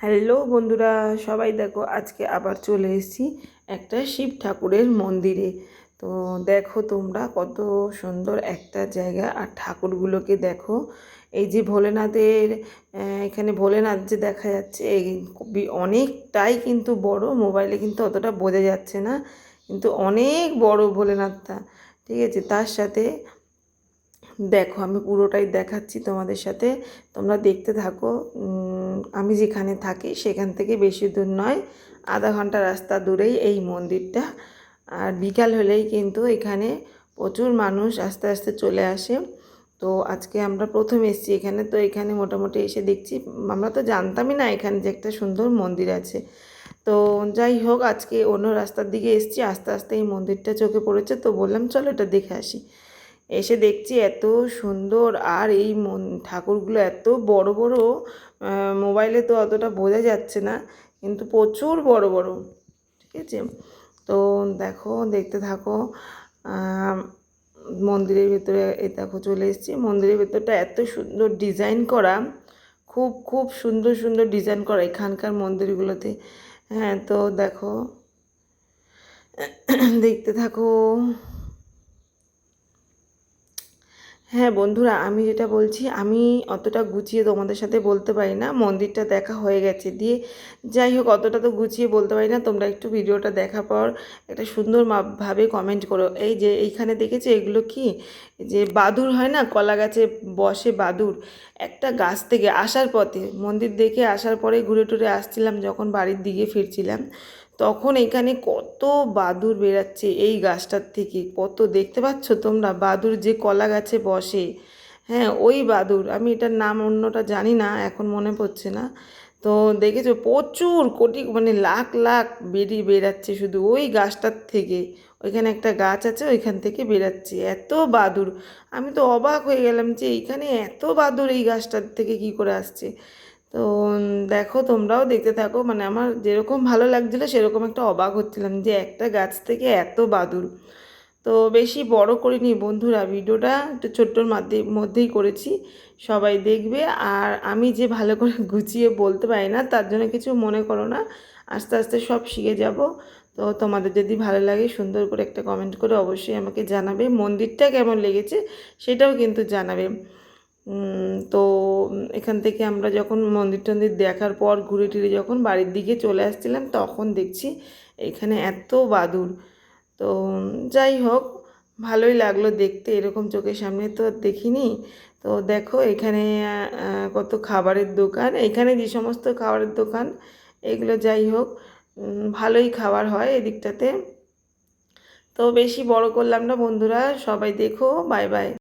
Hello বন্ধুরা, সবাই দেখো আজকে আবার চলে এসেছি একটা শিব ঠাকুরের মন্দিরে। তো দেখো তোমরা কত সুন্দর একটা জায়গা আর ঠাকুরগুলোকে দেখো। এই যে ভোলেনাথের এখানে ভোলেনাথ যে দেখা যাচ্ছে, এই অনেকটাই কিন্তু বড়, মোবাইলে কিন্তু অতটা বোঝা যাচ্ছে না। কিন্তু অনেক বড় ভোলেনাথটা, ঠিক আছে? তার সাথে দেখো, আমি পুরোটাই দেখাচ্ছি তোমাদের সাথে। তোমরা দেখতে থাকো আমি যেখানে থাকি সেখান থেকে বেশি দূর নয়, আধা ঘণ্টা রাস্তা দূরেই এই মন্দিরটা। আর বিকাল হলেই কিন্তু এখানে প্রচুর মানুষ আস্তে আস্তে চলে আসে। তো আজকে আমরা প্রথম এসেছি এখানে, তো এখানে মোটামুটি এসে দেখছি, আমরা তো জানতামই না এখানে যে একটা সুন্দর মন্দির আছে। তো যাই হোক, আজকে অন্য রাস্তার দিকে এসেছি, আস্তে আস্তে এই মন্দিরটা চোখে পড়েছে, তো বললাম, চলো এটা দেখে আসি। এসে দেখছি এত সুন্দর আর এই ঠাকুরগুলো এত বড় বড় মোবাইলে তো অতটা বোঝা যাচ্ছে না, কিন্তু প্রচুর বড় বড়, ঠিক আছে? তো দেখো, দেখতে থাকো মন্দিরের ভেতরে এই দেখো চলে এসেছি। মন্দিরের ভেতরটা এত সুন্দর ডিজাইন করা, খুব খুব সুন্দর সুন্দর ডিজাইন করা এখানকার মন্দিরগুলোতে। হ্যাঁ তো দেখো, দেখতে থাকো। হ্যাঁ বন্ধুরা, আমি যেটা বলছি, আমি অতটা গুছিয়ে তোমাদের সাথে বলতে পারি না। মন্দিরটা দেখা হয়ে গেছে। দিয়ে যাই হোক, অতটা তো গুছিয়ে বলতে পারি না। তোমরা একটু ভিডিওটা দেখার পর একটা সুন্দর ভাবে কমেন্ট করো। এই যে এইখানে দেখেছ, এগুলো কি? যে বাদুর হয় না? কলা গাছে বসে বাদুর একটা গাছ থেকে আসার পথে, মন্দির দেখে আসার পরে ঘুরে টুরে আসছিলাম, যখন বাড়ির দিকে ফিরছিলাম। তখন এখানে কত বাদুর বেরাচ্ছে এই গাছটার থেকে। কত দেখতে পাচ্ছ তোমরা? বাদুর যে কলা গাছে বসে। হ্যাঁ ওই বাদুর আমি এটার নাম অন্যটা জানি না, এখন মনে পড়ছে না। তো দেখেছ, প্রচুর কোটি মানে লাখ লাখ বেরিয়ে বেরাচ্ছে শুধু ওই গাছটার থেকে। ওইখানে একটা গাছ আছে, ওইখান থেকে বেরাচ্ছে এত বাদুর আমি তো অবাক হয়ে গেলাম যে এইখানে এত বাদুর এই গাছটার থেকে কি করে আসছে? তো দেখো তোমরাও দেখতে থাকো। মানে আমার যেরকম ভালো লাগছিল সেরকম একটা অবাক হচ্ছিলাম যে একটা গাছ থেকে এত বাদুর তো বেশি বড় করিনি বন্ধুরা, ভিডিওটা একটু ছোট্টর মধ্যে, মধ্যেই করেছি। সবাই দেখবে। আর আমি যে ভালো করে গুছিয়ে বলতে পারি না, তার জন্য কিছু মনে করো না। আস্তে আস্তে সব শিখে যাব। তো তোমাদের যদি ভালো লাগে সুন্দর করে একটা কমেন্ট করে অবশ্যই আমাকে জানাবে। মন্দিরটা কেমন লেগেছে সেটাও কিন্তু জানাবে। তো এখান থেকে আমরা যখন মন্দির টন্দির দেখার পর ঘুরে টুরে যখন বাড়ির দিকে চলে আসছিলাম, তখন দেখছি এখানে এত বাদুর তো যাই হোক, ভালোই লাগল দেখতে, এরকম চোখের সামনে তো দেখিনি। তো দেখো, এখানে কত খাবারের দোকান। এখানে যে সমস্ত খাবারের দোকান, এগুলো যাই হোক ভালোই খাবার হয় এদিকটাতে। তো বেশি বড় করলাম না বন্ধুরা, সবাই দেখো, বাই বাই।